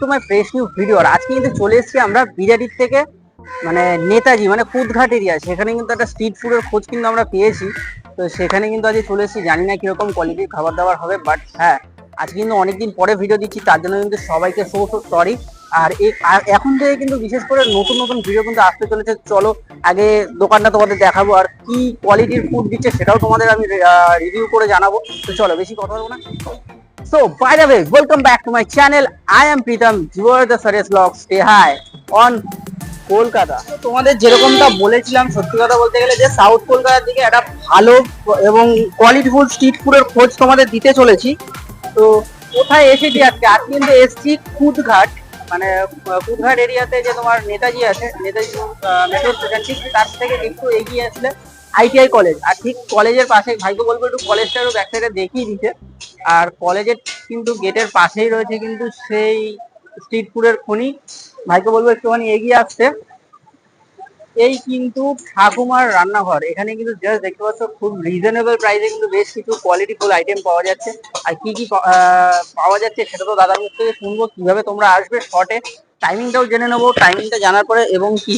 To my fresh new video আর আজকে কিন্তু চলে এসেছি আমরা বিরাটির থেকে মানে নেতাজি মানে কুদঘাট এরিয়া সেখানে কিন্তু একটা স্ট্রিট ফুডের খোঁজ কিন্তু আমরা পেয়েছি। তো সেখানে কিন্তু আজকে চলে এসেছি। জানি না কীরকম কোয়ালিটির খাবার দাবার হবে বাট হ্যাঁ আজকে কিন্তু অনেকদিন পরে ভিডিও দিচ্ছি, তার জন্য কিন্তু সবাইকে সো সো সরি আর এখন থেকে কিন্তু বিশেষ করে নতুন নতুন ভিডিও কিন্তু আসতে চলেছে। চলো, আগে দোকানটা তোমাদের দেখাবো, আর কি কোয়ালিটির ফুড দিচ্ছে সেটাও তোমাদের আমি রিভিউ করে জানাব। তো চলো, বেশি কথা বলব না। So, by the way, welcome back to my channel. I am Pritam. You are the Serious Vlog. Stay high on Kolkata তোমাদের যেরকমটা বলেছিলাম সত্যি কথা বলতে গেলে যে সাউথ কলকাতার দিকে একটা ভালো এবং কোয়ালিটিফুল স্ট্রিট ফুডের খোঁজ তোমাদের দিতে চলেছি তো কোথায় এসেছি আজকে আজকে কিন্তু এসছি কুদঘাট মানে কুদঘাট এরিয়াতে যে তোমার নেতাজি আছে নেতাজি মেট্রো স্টেশন তার থেকে একটু এগিয়ে আসলে আইটিআই কলেজ আর ঠিক কলেজের পাশে ভাইকে বলব একটু কলেজটা একটু ব্যাক সাইডে দেখিয়ে দিতে আর কলেজের কিন্তু গেটের পাশেই রয়েছে কিন্তু সেই স্ট্রিট ফুডের খনি। ভাইকে বলব একটুখানি এগিয়ে আসতে এই কিন্তু ঠাকুমার রান্নাঘর। এখানে কিন্তু জাস্ট দেখতে পাচ্ছ, খুব রিজনেবল প্রাইসে কিন্তু বেশ কিছু কোয়ালিটি ফুল আইটেম পাওয়া যাচ্ছে। আর কি কি পাওয়া যাচ্ছে সেটা তো দাদার মুখ থেকে শুনব। কীভাবে তোমরা আসবে শর্টে টাইমিংটাও জেনে নেব। টাইমিংটা জানার পরে, এবং কি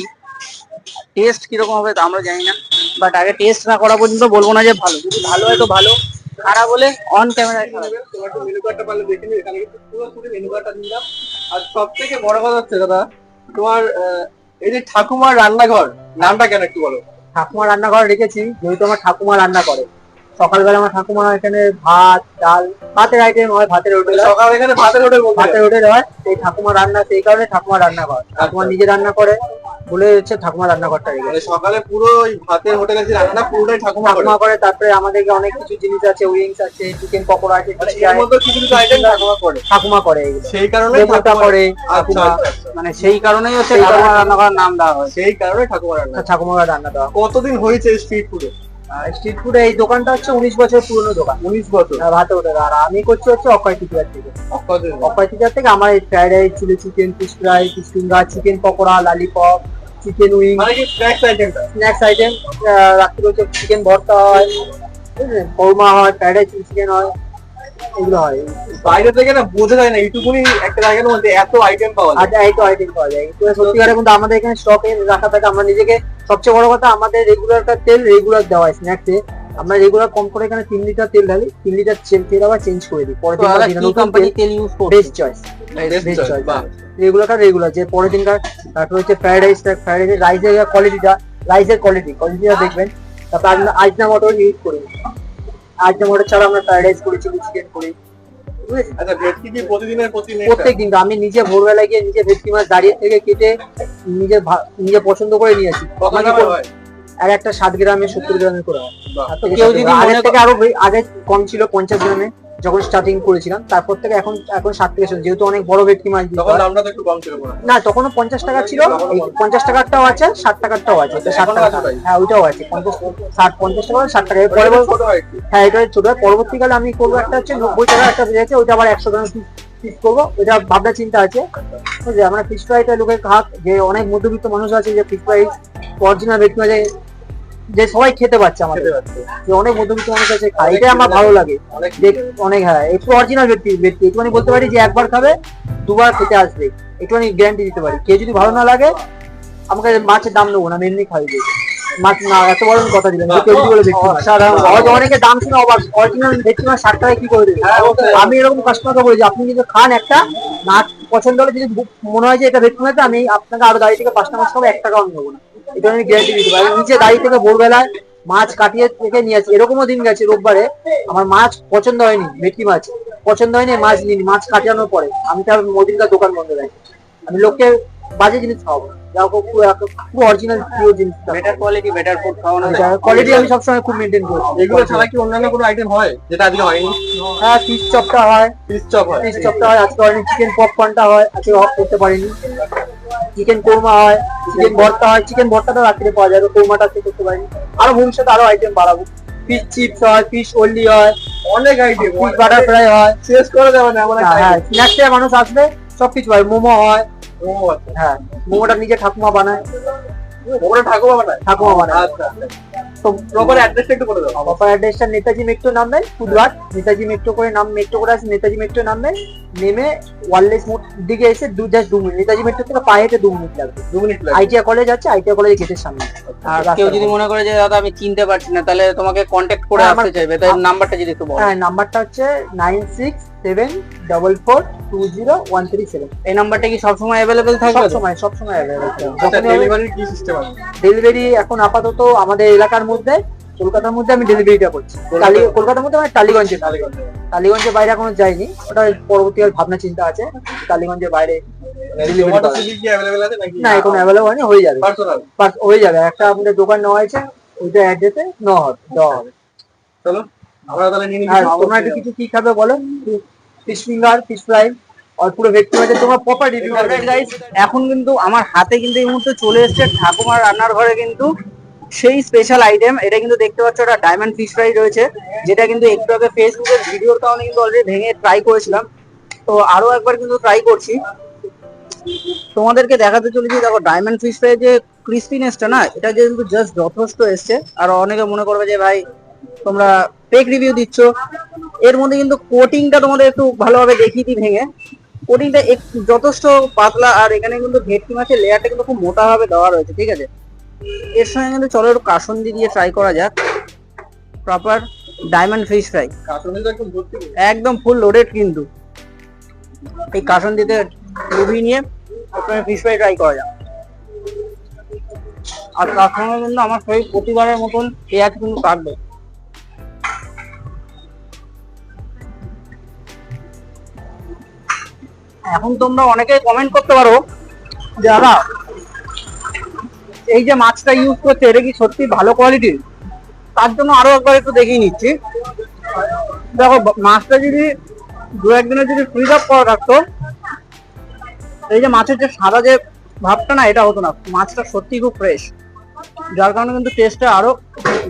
টেস্ট কীরকম হবে তা আমরা জানি না বাট আগে টেস্ট না করা পর্যন্ত বলব না যে ভালো যদি ভালো হয় তো ভালো খারাপ হলে অন ক্যামেরা আর সব থেকে বড় কথা হচ্ছে দাদা তোমার এই যে ঠাকুমার রান্নাঘর নামটা কেন একটু বলো? ঠাকুমা রান্নাঘর রেখেছি যেহেতু আমার ঠাকুমা রান্না করে। সকালবেলা আমার ঠাকুমা এখানে ভাত ডাল ভাতের আইটেম হয় ভাতের হোটেল সকাল এখানে ভাতের হোটেল ভাতের হোটেল হয় সেই ঠাকুমা রান্না সেই কারণে ঠাকুমা রান্নাঘর। ঠাকুমা নিজে রান্না করে। বলে হচ্ছে ঠাকুমা রান্নাঘরটা রেখেছে মানে সকালে পুরো ওই ভাতের হোটেলে যে রান্না পুরোটাই ঠাকুমা করে। ঠাকুমা করে তারপরে আমাদেরকে অনেক কিছু জিনিস আছে উইংস আছে চিকেন পকোড়া আছে এর মধ্যে কিছু কিছু আইটেম ঠাকুমা করে। ঠাকুমা করে সেই কারণে লেবুটা করে। আচ্ছা, ঠাকুমা। আচ্ছা। মানে সেই কারণেই হচ্ছে ঠাকুমা কারণে- রান্নাঘর নাম দেওয়া হয়েছে সেই কারণে ঠাকুমা রান্না ঠাকুমা রান্না দেওয়া কতদিন হয়েছে স্ট্রিট ফুডে স্ট্রিট ফুডে এই দোকানটা হচ্ছে উনিশ বছর পুরনো দোকান। উনিশ বছর। ভাতে ওঠে আর আমি করছি হচ্ছে অক্ষয় টিকিয়ার থেকে। অক্ষয় টিকিয়ার থেকে আমার এই fried rice chilli chicken fish fry fish finger chicken pakora lollipop chicken wing snacks আইটেমটা স্ন্যাক্স আইটেম রাত্রি হচ্ছে চিকেন ভর্তা হয় কৌমা হয় ফ্রাইড রাইস চিলি চিকেন হয় এগুলো হয়। বাইরে থেকে না বোঝা যায় না এইটুকুনি একটা জায়গার মধ্যে এত আইটেম পাওয়া যায়। আর এই তো আইটেম পাওয়া যায়। সত্যিকারে কিন্তু আমাদের এখানে স্টকে রাখা থাকে। আমরা নিজেকে সবচেয়ে বড় কথা আমাদের রেগুলার তেল রেগুলার দেওয়া হয় স্ন্যাক্সে আমরা রেগুলার কম করে এখানে তিন লিটার তেল ঢালি তিন লিটার তেল আবার চেঞ্জ করে দিই। আবার নতুন কোম্পানি তেল use best choice best choice রেগুলারটা regular যে পরের দিনকার তারপর হচ্ছে ফ্রাইড রাইসটা ফ্রাইড রাইসের রাইসের কোয়ালিটিটা রাইসের কোয়ালিটি কোয়ালিটিটা দেখবেন। তারপর আমরা আজনা মটর ইউজ করি। আজনা মটর ছাড়া আমরা ফ্রাইড রাইস করি চিলি চিকেন করি। বুঝেছি আচ্ছা ভেটকি কি প্রতিদিনের প্রত্যেক দিন আমি নিজে ভোরবেলা গিয়ে নিজে ভেটকি মাছ দাঁড়িয়ে থেকে কেটে নিজে নিজে পছন্দ করে নিয়ে আসি। হয়? আর একটা সাত গ্রামে সত্তর গ্রামের করে। হয়। কেউ যদি গ্রাম। থেকে আরও আগে কম ছিল পঞ্চাশ গ্রামে। যখন স্টার্টিং করেছিলাম তারপর থেকে এখন এখন ষাট থেকে। যেহেতু অনেক বড় ভেটকি মাছ তখন দামটা একটু কম ছিল না তখনও পঞ্চাশ টাকা ছিল পঞ্চাশ টাকারটাও আছে ষাট টাকারটাও আছে ষাট এখনও টাকা। হ্যাঁ ওইটাও আছে পঞ্চাশ ষাট পঞ্চাশ টাকা ষাট টাকা। হয় এটা ছোট হয়। পরবর্তীকালে আমি করব একটা হচ্ছে নব্বই টাকা একটা বেরিয়েছে ওইটা আবার একশো গ্রাম পিস করব। ওইটা ভাবনা চিন্তা আছে। বুঝলি? আমরা ফিশ ফ্রাইটা লোকের খাক যে অনেক মধ্যবিত্ত মানুষ আছে যে ফিশ ফ্রাই অরিজিনাল ভেটকি মাছ যে সবাই খেতে পাচ্ছে আমাদের। যে অনেক মধ্যবিত্ত মানুষ আছে খায় এটাই আমার ভালো লাগে। অনেক হ্যাঁ একটু অরিজিনাল ভেটকি ভেটকি একটুখানি বলতে পারি যে একবার খাবে দুবার খেতে আসবে। একটুখানি গ্যারান্টি দিতে পারি। কেউ যদি ভালো না লাগে আমাকে মাছের দাম নেব না আমি এমনি খাই দিয়ে মাছ না এত বড় কথা দিলাম কেউ বলে। অনেকে দাম শুনে অবাক। অরিজিনাল ভেটকি মাছ ষাট টাকায় কি করে দেবে? হ্যাঁ, আমি এরকম কাস্টমারকে বলি যে আপনি যদি খান একটা না পছন্দ হলে যদি মনে হয় যে এটা ভেটকি আমি আপনাকে আরও দাঁড়িয়ে থেকে পাঁচটা মাছ খাব এক টাকাও আমি নেব না। এটা আমি গ্যারান্টি দিতে পারি নিচে দাঁড়িয়ে থেকে ভোরবেলায় মাছ কাটিয়ে থেকে নিয়ে আসি এরকমও দিন গেছে রোববারে। আমার মাছ পছন্দ হয়নি ভেটকি মাছ। পছন্দ হয়নি মাছ নিন মাছ কাটানোর পরে। আমি তার মদিনকার দোকান বন্ধ রাখি। আমি লোককে বাজে জিনিস খাওয়াবো যা হোক অরিজিনাল প্রিয় জিনিস। বেটার কোয়ালিটি বেটার ফুড খাওয়ানো কোয়ালিটি আমি সবসময় খুব মেনটেন করি। এগুলো ছাড়া কি অন্যান্য কোনো আইটেম হয় যেটা আজকে হয়নি? হ্যাঁ ফিশ চপটা হয়। ফিশ চপ হয়। ফিশ চপটা হয়। আজকে হয়নি চিকেন পপকর্নটা হয়। আজকে অফ করতে পারিনি। চিকেন কোরমা হয় চিকেন ভর্তা হয় চিকেন ভর্তাটা রাত্রে পাওয়া যায় কোরমাটা আজকে করতে পারিনি। আরও ভবিষ্যতে আরও আইটেম বাড়াবো। ফিশ চিপস হয় ফিশ অল্লি হয় অনেক আইটেম ফিশ বাটার ফ্রাই হয়। শেষ করে দেবো না হ্যাঁ স্ন্যাক্সে মানুষ আসবে সবকিছু হয় মোমো হয়। ও আচ্ছা। হ্যাঁ মোমোটা নিজে ঠাকুমা বানায়। মোমোটা ঠাকুমা বানায়? ঠাকুমা বানায়। আচ্ছা তো প্রপার অ্যাড্রেসটা একটু বলে দাও। প্রপার অ্যাড্রেসটা নেতাজি মেট্রো নামবেন ফুলবাট নেতাজি মেট্রো করে নাম মেট্রো করে আসে নেতাজি মেট্রো নামবেন নেমে ওয়ারলেস মোড় দিকে এসে দু জাস্ট দু মিনিট নেতাজি মেট্রো থেকে পায়ে হেঁটে দু মিনিট লাগবে। দু মিনিট লাগবে। আইটিআই কলেজ আছে আইটিআই কলেজের গেটের সামনে। আর কেউ যদি মনে করে যে দাদা আমি চিনতে পারছি না তাহলে তোমাকে কন্ট্যাক্ট করে হ্যাঁ, আসতে চাইবে। তাই নাম্বারটা যদি একটু বলো। হ্যাঁ নাম্বারটা হচ্ছে nine six seven double four two zero one three seven এই নাম্বারটা কি সবসময় অ্যাভেলেবেল থাকবে? সব তো? সময় সব সময় আচ্ছা কি সিস্টেম আছে? ডেলিভারি এখন আপাতত আমাদের এলাকার মধ্যে কলকাতার মধ্যে আমি ডেলিভারিটা করছি। কলকাতা- কলকাতার মধ্যে মানে টালিগঞ্জে। টালিগঞ্জের বাইরে এখনও যাইনি ওটা পরবর্তীকাল ভাবনা চিন্তা আছে। টালিগঞ্জের বাইরে অ্যাভেলেবেল নাকি? না এখন অ্যাভেলেবল হয়নি হয়ে যাবে। হয়ে যাবে। একটা আমাদের দোকান নেওয়া হয়েছে ওইটা অ্যাড্রেসে নেওয়া হবে দেওয়া হবে। চলো। আমরা কি খাবে বলো? ফিশ ফিঙ্গার, ফিশ ফ্রাই, আর পুরো ভেটকি তোমার প্রপার রিভিউ এখন কিন্তু আমার হাতে কিন্তু এই মুহূর্তে চলে এসেছে ঠাকুমার রান্নার ঘরে কিন্তু সেই স্পেশাল আইটেম এটা কিন্তু দেখতে পাচ্ছ ওটা ডায়মন্ড ফিশ ফ্রাই রয়েছে, যেটা কিন্তু একটু আগে ফেসবুকের ভিডিওর কারণে কিন্তু অলরেডি ভেঙে ট্রাই করেছিলাম। তো আরও একবার কিন্তু ট্রাই করছি। তোমাদেরকে দেখাতে চলেছি, দেখো ডায়মন্ড ফিশ ফ্রাই যে ক্রিস্পিনেসটা না, এটা কিন্তু জাস্ট যথেষ্ট এসছে। আর অনেকে মনে করবে যে, ভাই, তোমরা ফেক রিভিউ দিচ্ছ। এর মধ্যে কিন্তু কোটিংটা তোমাদের একটু ভালোভাবে দেখিয়ে দিই ভেঙে। কোটিংটা একটু যথেষ্ট পাতলা আর এখানে কিন্তু ভেটকি মাছের লেয়ারটা কিন্তু খুব মোটাভাবে দেওয়া রয়েছে ঠিক আছে? এর সঙ্গে কিন্তু চলো একটু কাসন্দি দিয়ে ট্রাই করা যাক। প্রপার ডায়মন্ড ফিশ ফ্রাই একদম ফুল লোডেড কিন্তু। এই কাসন্দিতে ডুবিয়ে নিয়ে প্রথমে ফিশ ফ্রাই ট্রাই করা যাক। আর তার সঙ্গে কিন্তু আমার সেই প্রতিবারের মতন পেঁয়াজ কিন্তু কাটবে। এখন তোমরা অনেকেই কমেন্ট করতে পারো যে দাদা এই যে মাছটা ইউজ করছে, এটা কি সত্যি ভালো কোয়ালিটির তার জন্য আরও একবার একটু দেখিয়ে নিচ্ছি। দেখো মাছটা যদি দু একদিনের যদি ফ্রিজ আপ করা থাকতো, এই যে মাছের যে সাদা যে ভাবটা না, এটা হতো না। মাছটা সত্যি খুব ফ্রেশ যার কারণে কিন্তু টেস্টটা আরও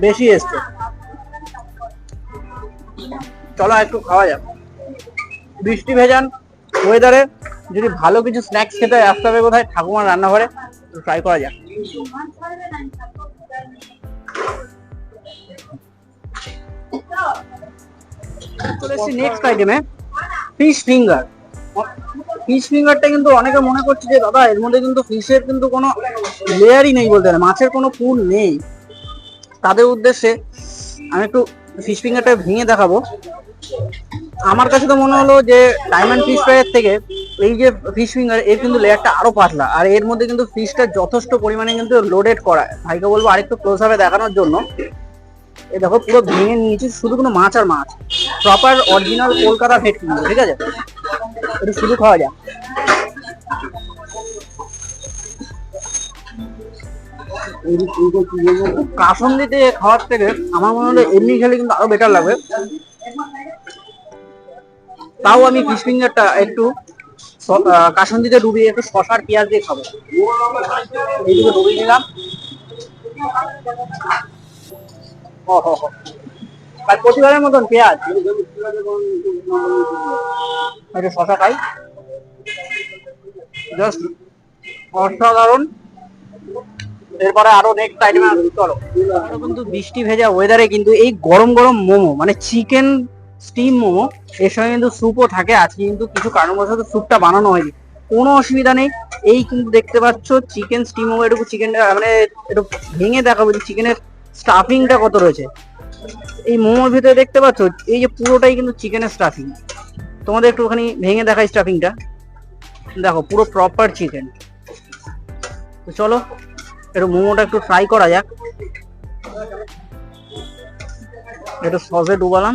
বেশি এসছে। চলো একটু খাওয়া যাক। বৃষ্টি ভেজান। ওয়েদারে যদি ভালো কিছু স্ন্যাক্স খেতে হয়, আসতে হবে কোথায় ঠাকুমার রান্নাঘরে ট্রাই করা যাক। নেক্সট ফিশ ফিঙ্গার ফিশ কিন্তু মনে যে দাদা এর মধ্যে কিন্তু ফিশের কিন্তু কোনো লেয়ারই নেই বলতে মাছের কোনো পুর নেই। তাদের উদ্দেশ্যে আমি একটু ফিশ ফিঙ্গারটা ভেঙে দেখাবো। আমার কাছে তো মনে হলো যে ডায়মন্ড ফিশ ফ্রাইয়ের থেকে এই যে ফিশ ফিঙ্গার এর কিন্তু লেয়ারটা আরও পাতলা। আর এর মধ্যে কিন্তু ফিশটা যথেষ্ট পরিমাণে কিন্তু লোডেড করা। ভাইকে বলব আরেকটু ক্লোজ দেখানোর জন্য। এই দেখো পুরো ভেঙে নিয়েছি শুধু কোনো মাছ আর মাছ। প্রপার অরিজিনাল কলকাতা ভেটকি মাছ, ঠিক আছে? এটা শুধু খাওয়া যায় কাসন দিতে খাওয়ার থেকে আমার মনে হলো এমনি খেলে কিন্তু আরও বেটার লাগবে। তাও আমি ফিশ ফিঙ্গারটা একটু কাসন দিতে ডুবিয়ে একটু শশার পেঁয়াজ দিয়ে খাব। এইদিকে ডুবিয়ে নিলাম। আর প্রতিবারের মতন পেঁয়াজ। একটু শশা খাই। জাস্ট অসাধারণ। এরপরে আরও নেক্সট আইটেম চলো। কিন্তু বৃষ্টি ভেজা ওয়েদারে কিন্তু এই গরম গরম মোমো মানে চিকেন স্টিম মোমো এর সঙ্গে কিন্তু স্যুপও থাকে। আজকে কিন্তু কিছু কারণবশত স্যুপটা বানানো হয়নি। কোনো অসুবিধা নেই। এই কিন্তু দেখতে পাচ্ছ চিকেন স্টিম মোমো একটু চিকেনটা মানে একটু ভেঙে দেখাবো যে চিকেনের স্টাফিংটা কত রয়েছে। এই মোমোর ভিতরে দেখতে পাচ্ছ, এই যে পুরোটাই কিন্তু চিকেনের স্টাফিং তোমাদের একটুখানি ভেঙে দেখাই স্টাফিংটা দেখো, পুরো প্রপার চিকেন তো চলো, একটু মোমোটা একটু ফ্রাই করা যাক। একটু সসে ডুবালাম।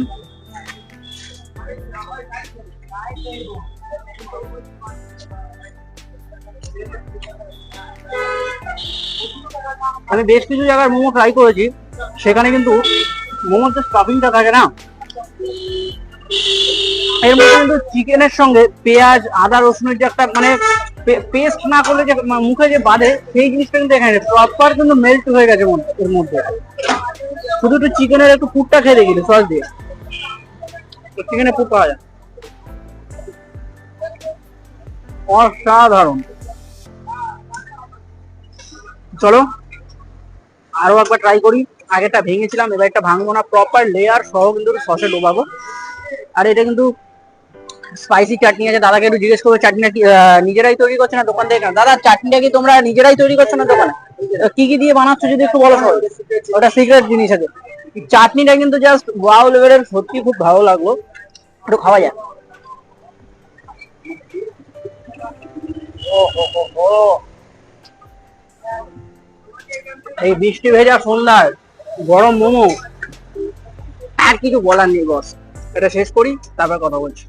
আমি বেশ কিছু জায়গায় মোমো ট্রাই করেছি। সেখানে কিন্তু মোমোর যে স্টাফিংটা থাকে না, এর মধ্যে কিন্তু চিকেনের সঙ্গে পেঁয়াজ, আদা, রসুনের যে একটা মানে পেস্ট না করলে যে মুখে যে বাঁধে, সেই জিনিসটা কিন্তু এখানে প্রপার কিন্তু মেল্ট হয়ে গেছে এর মধ্যে। শুধু একটু চিকেনের একটু পুরটা খেয়ে দেখি সস দিয়ে। চিকেনের পুর পাওয়া যায়। অসাধারণ। চলো। আরও একবার ট্রাই করি। আগেটা ভেঙেছিলাম এবার একটা ভাঙবো না। প্রপার লেয়ার সহ কিন্তু সসে ডোবাবো। আর এটা কিন্তু স্পাইসি চাটনি আছে। দাদাকে একটু জিজ্ঞেস করব চাটনিটা কি নিজেরাই তৈরি করছে না দোকান থেকে? দাদা চাটনিটা কি তোমরা নিজেরাই তৈরি করছ না দোকানে? কি কি দিয়ে বানাচ্ছ যদি একটু বলো ওটা সিক্রেট জিনিস আছে। চাটনিটা কিন্তু জাস্ট ওয়াও লেভেলের সত্যি খুব ভালো লাগল। একটু খাওয়া যায় ও, ও, ও। এই বৃষ্টি ভেজা সন্ধ্যার গরম মোমো। আর কিছু বলার নেই, বস। এটা শেষ করি, তারপর কথা বলছি।